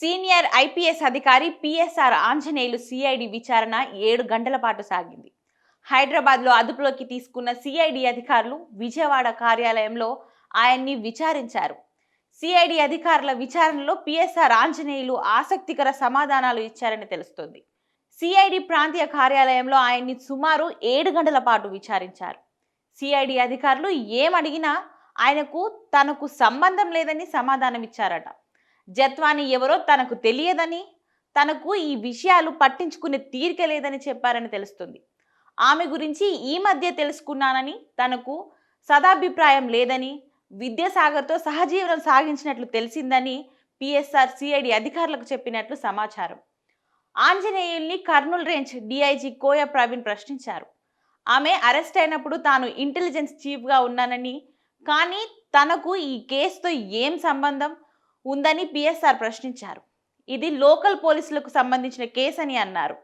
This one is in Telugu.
సీనియర్ ఐపీఎస్ అధికారి పిఎస్ఆర్ ఆంజనేయులు సిఐడి విచారణ ఏడు గంటల పాటు సాగింది. హైదరాబాద్లో అదుపులోకి తీసుకున్న సిఐడి అధికారులు విజయవాడ కార్యాలయంలో ఆయన్ని విచారించారు. సిఐడి అధికారుల విచారణలో పిఎస్ఆర్ ఆంజనేయులు ఆసక్తికర సమాధానాలు ఇచ్చారని తెలుస్తోంది. సిఐడి ప్రాంతీయ కార్యాలయంలో ఆయన్ని సుమారు ఏడు గంటల పాటు విచారించారు. సిఐడి అధికారులు ఏమడిగినా ఆయనకు తనకు సంబంధం లేదని సమాధానం ఇచ్చారట జత్వాని ఎవరో తనకు తెలియదని తనకు ఈ విషయాలు పట్టించుకునే తీరిక లేదని చెప్పారని తెలుస్తుంది. ఆమె గురించి ఈ మధ్య తెలుసుకున్నానని తనకు సదాభిప్రాయం లేదని విద్యాసాగర్తో సహజీవనం సాగించినట్లు తెలిసిందని పిఎస్ఆర్ సిఐడి అధికారులకు చెప్పినట్లు సమాచారం. ఆంజనేయుల్ని కర్నూలు రేంజ్ డిఐజీ కోయ ప్రవీణ్ ప్రశ్నించారు. ఆమె అరెస్ట్ అయినప్పుడు తాను ఇంటెలిజెన్స్ చీఫ్గా ఉన్నానని కానీ తనకు ఈ కేసుతో ఏం సంబంధం? ఉందని పిఎస్ఆర్ ప్రశ్నించారు. ఇది లోకల్ పోలీసులకు సంబంధించిన కేసు అని అన్నారు.